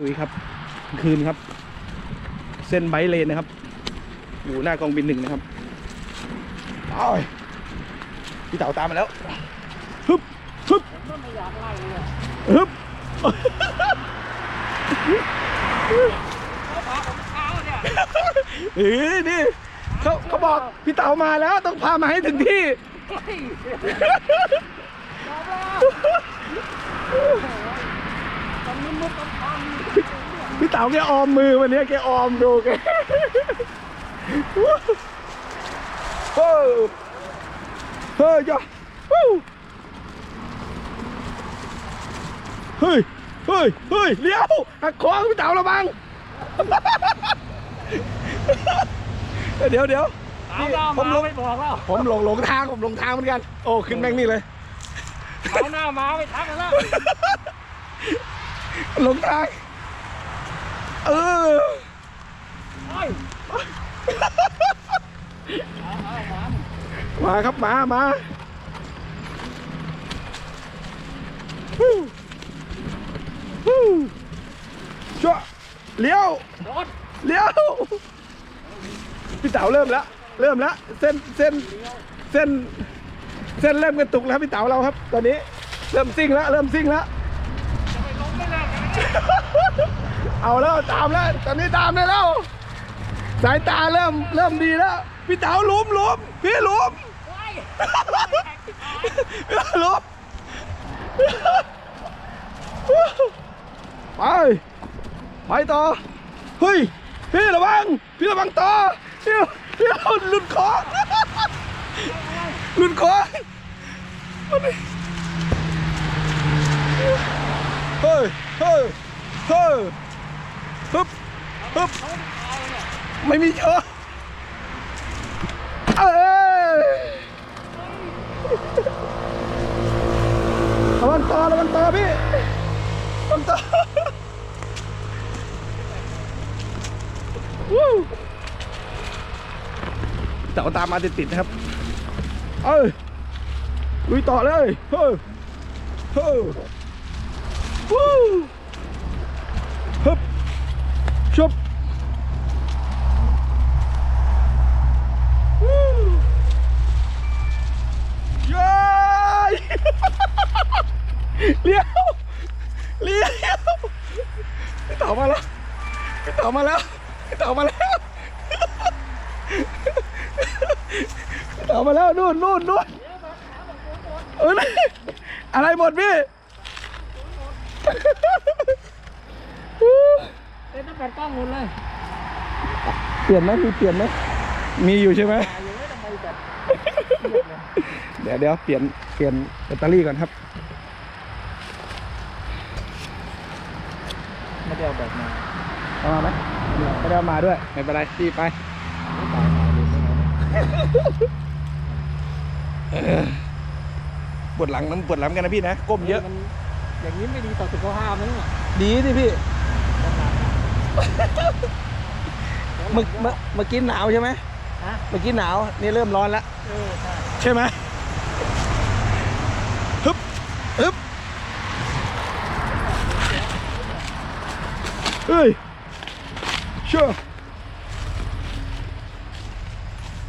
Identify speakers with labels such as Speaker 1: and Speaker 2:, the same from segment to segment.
Speaker 1: ลุยครับคืนครับ เส้นไบค์เลนนะครับ อยู่หน้ากองบินหนึ่งนะครับเอาพี่เต๋าตามมาแล้วฮึบฮึบฮึบเฮ้ยนี่เขาเขาบอกพี่เต๋ามาแล้วต้องพามาให้ถึงที่ พี่เต๋าแกออมมือวันนี้แกออมดูแกเฮ้ยเฮ้ยจ้ะฮู้เฮ้ยเฮ้ยเฮ้ยเลี้ยวหักคอพี่เต๋าระวังเดี๋ยวเดี๋ยว
Speaker 2: เอาหน้า
Speaker 1: ผม
Speaker 2: มา
Speaker 1: ลง
Speaker 2: ไม่บอกแล้ว
Speaker 1: ผมหลงหลงทางผมหลงทางเหมือนกัน โอ้ขึ้นแม่งนี่เลย
Speaker 2: เอาหน้ามาไม่ทักกันแล้ว
Speaker 1: หลงทางเออ
Speaker 2: เฮ้ย
Speaker 1: มาครับมามาฮู้ฮู้ชั่วเลี้ยว
Speaker 2: รถ
Speaker 1: เลี้ยวพี่เต๋าเริ่มแล้วเริ่มแล้วเส้นเส้นเส้นเส้นเริ่มกระตุกแล้วพี่เต๋าเราครับ ตอนนี้เริ่มซิ่งแล้วเริ่มซิ่งแล้ว
Speaker 2: จะไปลงไม่ เอา
Speaker 1: แล้วตามแล้วตอนนี้ตามได้แล้ว สายตาเริ่มเริ่มดีแล้ว พี่เต๋าลุมลุมพี่หลุม
Speaker 2: เฮ้ย
Speaker 1: หลุมไปไปต่อเฮ้ยพี่ระวังพี่ระวังต่อพี่พี่หลุดคอหลุดคอเฮ้ย เฮ้ย เฮ้ยฮึบฮึบไม่มีเชอะเอ้ยระวังต่อระวังต่อพี่ระวังต่อวู้เต่าตามมาติดๆนะครับ เอ้ยลุยต่อเลย เฮ้ย เฮ้ยวู้ ฮึบชุบวู้เย้ยเลี้ยวเลี้ยวพี่เต่ามาแล้วพี่เต่ามาแล้วพี่เต่ามาแล้วพี่เต่ามาแล้วนู่นนู่นนู่นเอออะไรหมดพี่
Speaker 2: เต้นตั้งแต่กล้องหมดเลย
Speaker 1: เปลี่ยนไหมมีเปลี่ยนไหมมีอยู่ใช่ไหม
Speaker 2: ตายอยู่ไม่ทำไมแบบ
Speaker 1: เดี๋ยวเดี๋ยวเปลี่ยนเปลี่ยนแบตเตอรี่ก่อนครับ
Speaker 2: ไม่ได้เอาแบบมา
Speaker 1: เอามาไหมไม่ได้เอามาด้วยไม่เป็นไรพี่ไป
Speaker 2: ตายหายเลยไม่ไง
Speaker 1: ปวดหลังน้ำปวดหลังกันนะพี่นะก้มเยอะ
Speaker 2: มันอย่างนี้ไม่ดีต่อสุขภาพนะเนี่ย
Speaker 1: ดีสิพี่ เมื่อเมื่อเมื่อกี้หนาวใช่ไหม
Speaker 2: ฮะ
Speaker 1: เมื่อกี้หนาวนี่เริ่มร้อนแล้ว
Speaker 2: เออใช่
Speaker 1: ใช่ไหมฮึบฮึบเฮ้ยเชื่อ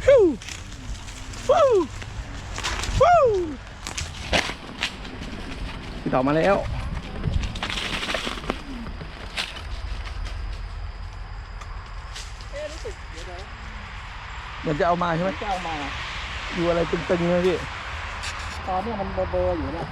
Speaker 1: ฮู้ฟู้ฟู้พี่ต่อมาแล้ว
Speaker 2: เห
Speaker 1: มือนจะเอามาใช่ไหม
Speaker 2: จะเอามา
Speaker 1: อยู่อะไรตึงๆเลยพี่
Speaker 2: ตอนนี้มันเบอร์อยู่เนี่ย